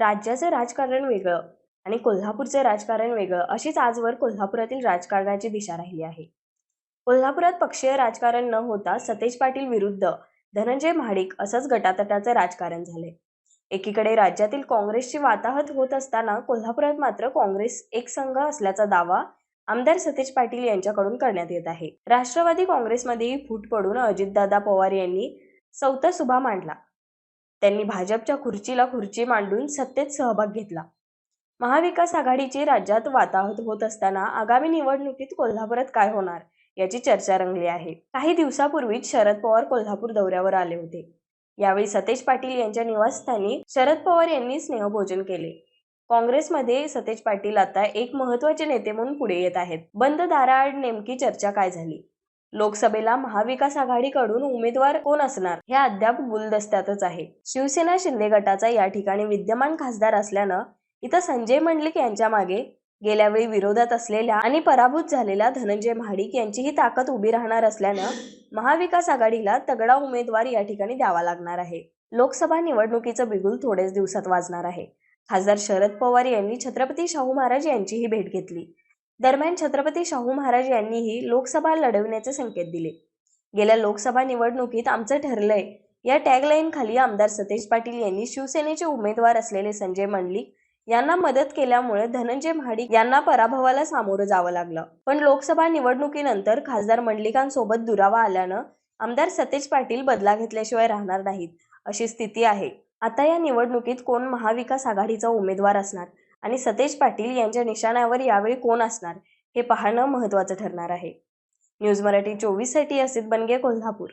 राज्याचं राजकारण वेगळं आणि कोल्हापूरचं राजकारण वेगळं अशीच आजवर कोल्हापुरातील राजकारणाची दिशा राहिली आहे. कोल्हापुरात पक्षीय राजकारण न होता सतेज पाटील विरुद्ध धनंजय महाडिक असंच गटातटाचं राजकारण झालंय. एकीकडे राज्यातील काँग्रेसची वाताहत होत असताना कोल्हापुरात मात्र काँग्रेस एक संघ असल्याचा दावा आमदार सतेज पाटील यांच्याकडून करण्यात येत आहे. राष्ट्रवादी काँग्रेसमध्येही फूट पडून अजितदादा पवार यांनी चौथा सुभा मांडला. त्यांनी भाजपच्या खुर्चीला खुर्ची मांडून सत्तेत सहभाग घेतला. महाविकास आघाडीची राज्यात वाताहत होत असताना आगामी निवडणुकीत कोल्हापुरात काय होणार याची चर्चा रंगली आहे. काही दिवसापूर्वीच शरद पवार कोल्हापूर दौऱ्यावर आले होते. यावेळी सतेज पाटील यांच्या निवासस्थानी शरद पवार यांनी स्नेहभोजन केले. काँग्रेसमध्ये सतेज पाटील आता एक महत्त्वाचे नेते म्हणून पुढे येत आहेत. बंद दाराआड नेमकी चर्चा काय झाली? लोकसभेला महाविकास आघाडीकडून उमेदवार कोण असणार हे अद्याप गुलदस्त्यातच आहे. शिवसेना शिंदे गटाचा या ठिकाणी विद्यमान खासदार असल्यानं इथं संजय मंडलिक यांच्या मागे गेल्यावेळी विरोधात असलेल्या आणि पराभूत झालेल्या धनंजय महाडिक यांचीही ताकद उभी राहणार असल्यानं महाविकास आघाडीला तगडा उमेदवार या ठिकाणी द्यावा लागणार आहे. लोकसभा निवडणुकीचं बिगुल थोडेच दिवसात वाजणार आहे. खासदार शरद पवार यांनी छत्रपती शाहू महाराज यांचीही भेट घेतली. दरम्यान छत्रपती शाहू महाराज यांनीही लोकसभा लढवण्याचे संकेत दिले. गेल्या लोकसभा निवडणुकीत आमचं ठरलंय या टॅगलाईन खाली आमदार सतेज पाटील यांनी शिवसेनेचे उमेदवार असलेले संजय मंडलिक यांना मदत केल्यामुळे धनंजय महाडिक यांना पराभवाला सामोरं जावं लागलं. पण लोकसभा निवडणुकीनंतर खासदार मंडलिकांसोबत दुरावा आल्यानं आमदार सतेज पाटील बदला घेतल्याशिवाय राहणार नाहीत अशी स्थिती आहे. आता या निवडणुकीत कोण महाविकास आघाडीचा उमेदवार असणार? आणि सतेज पाटील यांच्या निशाण्यावर यावेळी कोण असणार हे पाहणं महत्त्वाचं ठरणार आहे. न्यूज मराठी चोवीससाठी असित बनगे कोल्हापूर.